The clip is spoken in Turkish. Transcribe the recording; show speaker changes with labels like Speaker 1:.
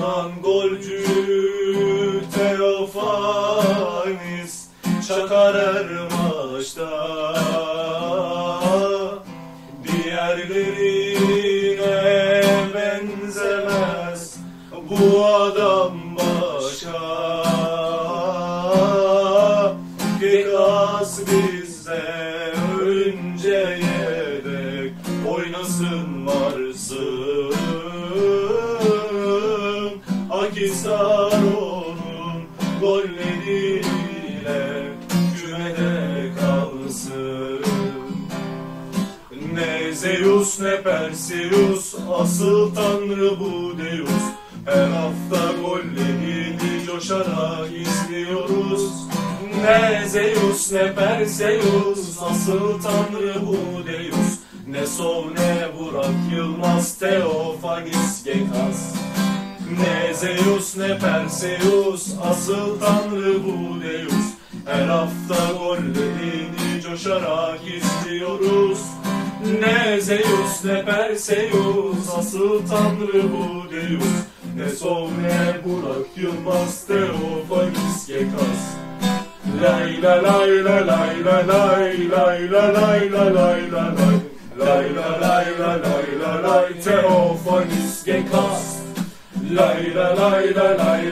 Speaker 1: Yunan golcü Teofanis Çakar her maçta Diğerlerine benzemez Bu adam başka Gekas bizde ölünce yedek Oynasın varsın Akisar onun golleriyle Kümede kalsın. Ne Zeus ne Perseus Asıl tanrı bu Deus. Her hafta gollerini coşarak izliyoruz. Ne Zeus ne Perseus Asıl tanrı bu Deus. Ne Sov ne Burak Yılmaz Teofanis Gekas ne Zeus ne Perseus Asıl tanrı bu Deus. Her hafta gollerini coşarak izliyoruz. Ne Zeus ne Perseus Asıl tanrı bu Deus. Ne Sov ne Burak Yılmaz Teofanis Gekas. Lay la lay la lay la lay lay la lay la lay la lay. Lay la lay la lay la lay Teofanis Gekas Lay la lay la lay